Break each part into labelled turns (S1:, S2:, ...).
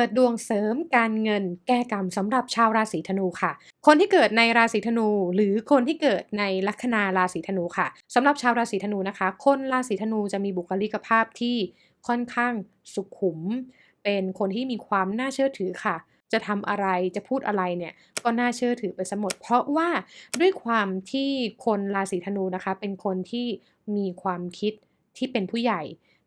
S1: เปิดดวงเสริมการเงินแก้กรรมสำหรับชาวราศีธนูค่ะ คนที่เกิดในราศีธนู หรือคนที่เกิดในลัคนาราศีธนูค่ะสำหรับชาวราศีธนูนะคะ คนราศีธนูจะมีบุคลิกภาพที่ค่อนข้างสุขุม เป็นคนที่มีความน่าเชื่อถือค่ะ จะทำอะไรจะพูดอะไรเนี่ยก็น่าเชื่อถือไปสมดเพราะว่าด้วยความที่คนราศีธนูนะคะ เป็นคนที่มีความคิดที่เป็นผู้ใหญ่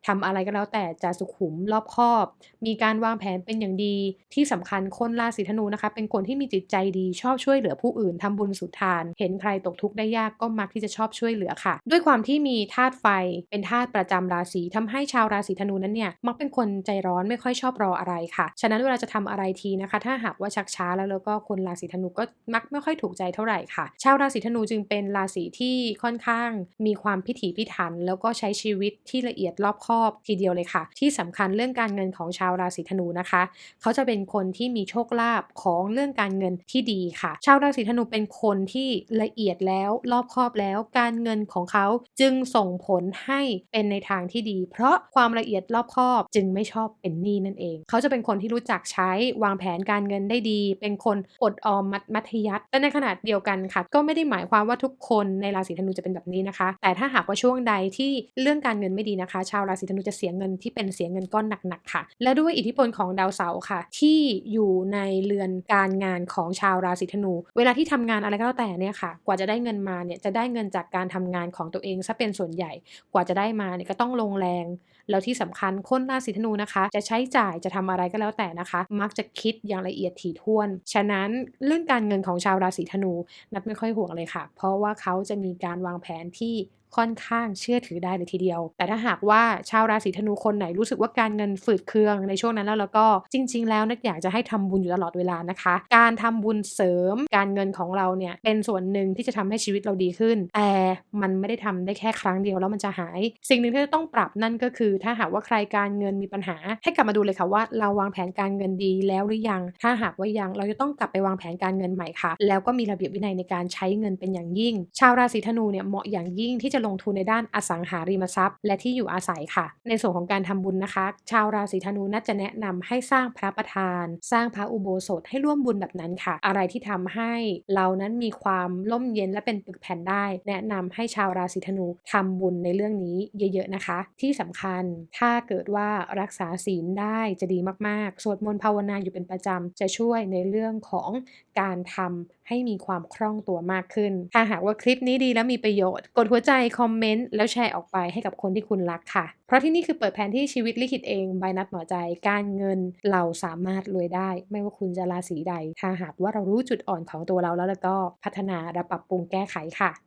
S1: ทำอะไรก็แล้วแต่จะสุขุมรอบคอบ มีการวางแผนเป็นอย่างดี ที่สำคัญคนราศีธนูนะคะ เป็นคนที่มีจิตใจดีชอบช่วยเหลือผู้อื่นทำบุญสุดทาน เห็นใครตกทุกข์ได้ยากก็มักที่จะชอบช่วยเหลือค่ะ ด้วยความที่มีธาตุไฟเป็นธาตุประจำราศีทำให้ชาวราศีธนูนั้นเนี่ยมักเป็นคนใจร้อนไม่ค่อยชอบรออะไรค่ะ ฉะนั้นเวลาจะทำอะไรทีนะคะ ถ้าหากว่าชักช้าแล้วแล้วก็คนราศีธนูก็มักไม่ค่อยถูกใจเท่าไหร่ค่ะ ชาวราศีธนูจึงเป็นราศีที่ค่อนข้าง มีความพิถีพิถัน แล้วก็ใช้ชีวิตที่ละเอียดรอบคอบทีเดียวเลยค่ะ ที่สำคัญเรื่องการเงินของชาวราศีธนูนะคะ เขาจะเป็นคนที่มีโชคลาภของเรื่องการเงินที่ดีค่ะ ชาวราศีธนูเป็นคนที่ละเอียดแล้วรอบคอบแล้ว การเงินของเขาจึงส่งผลให้เป็นในทางที่ดี เพราะความละเอียดรอบคอบจึงไม่ชอบเป็นหนี้นั่นเอง เขาจะเป็นคนที่รู้จักใช้วางแผนการเงินได้ดี เป็นคนอดออมมัดมัธยัติแต่ในขณะเดียวกันค่ะ ก็ไม่ได้หมายความว่าทุกคนในราศีธนูจะเป็นแบบนี้นะคะ แต่ถ้าหากว่าช่วงใดที่เรื่องการเงินไม่ดีนะคะ ชาวราศีธนูจะเสียเงินที่เป็นเสียเงินก้อนหนักๆค่ะ และด้วยอิทธิพลของดาวเสาร์ค่ะ ที่อยู่ในเรือนการงานของชาวราศีธนู เวลาที่ทำงานอะไรก็แล้วแต่เนี่ยค่ะ กว่าจะได้เงินมาเนี่ยจะได้เงินจากการทำงานของตัวเองซะเป็นส่วนใหญ่ กว่าจะได้มาเนี่ยก็ต้องลงแรง แล้วที่สำคัญคนราศีธนูนะคะ จะใช้จ่ายจะทำอะไรก็แล้วแต่นะคะ มักจะคิดอย่างละเอียดถี่ถ้วน ฉะนั้นเรื่องการเงินของชาวราศีธนูนัดไม่ค่อยห่วงเลยค่ะ เพราะว่าเขาจะมีการวางแผนที่ ค่อนข้างเชื่อถือได้เลยทีเดียว แต่ถ้าหากว่าชาวราศีธนูคนไหนรู้สึกว่าการเงินฝืดเคืองในช่วงนั้นแล้วแล้วก็จริง ๆ แล้วนักอยากจะให้ทำบุญอยู่ตลอดเวลานะคะ การทำบุญเสริมการเงินของเราเนี่ยเป็นส่วนหนึ่งที่จะทำให้ชีวิตเราดีขึ้น แต่มันไม่ได้ทำได้แค่ครั้งเดียวแล้วมันจะหาย สิ่งหนึ่งที่จะต้องปรับนั่นก็คือ ถ้าหากว่าใครการเงินมีปัญหา ให้กลับมาดูเลยค่ะว่าเราวางแผนการเงินดีแล้วหรือยัง ถ้าหากว่ายังเราจะต้องกลับไปวางแผนการเงินใหม่ค่ะ แล้วก็มีระเบียบวินัยในการใช้เงินเป็นอย่างยิ่ง ชาวราศีธนูเนี่ยเหมาะอย่างยิ่งที่จะลงทุนในด้านอสังหาริมทรัพย์ และที่อยู่อาศัยค่ะ ในส่วนของการทำบุญนะคะ ชาวราศีธนูน่าจะแนะนำให้สร้างพระประธาน สร้างพระอุโบสถให้ร่วมบุญแบบนั้นค่ะ อะไรที่ทำให้เรานั้นมีความร่มเย็นและเป็นปึกแผ่นได้ แนะนำให้ชาวราศีธนูทำบุญในเรื่องนี้เยอะๆนะคะ ที่สำคัญถ้าเกิดว่ารักษาศีลได้จะดีมากๆ สวดมนต์ภาวนาอยู่เป็นประจำจะช่วยในเรื่องของการทำ ให้มีความคล่องตัวมากขึ้น ถ้าหากว่าคลิปนี้ดีและมีประโยชน์ กดหัวใจคอมเมนต์แล้วแชร์ออกไปให้กับคนที่คุณรักค่ะ เพราะที่นี่คือเปิดแผนที่ชีวิตลิขิตเองใบนัดหมอใจ การเงินเราสามารถรวยได้ ไม่ว่าคุณจะราศีใด ถ้าหากว่าเรารู้จุดอ่อนของตัวเราแล้วแล้วก็พัฒนาและปรับปรุงแก้ไขค่ะ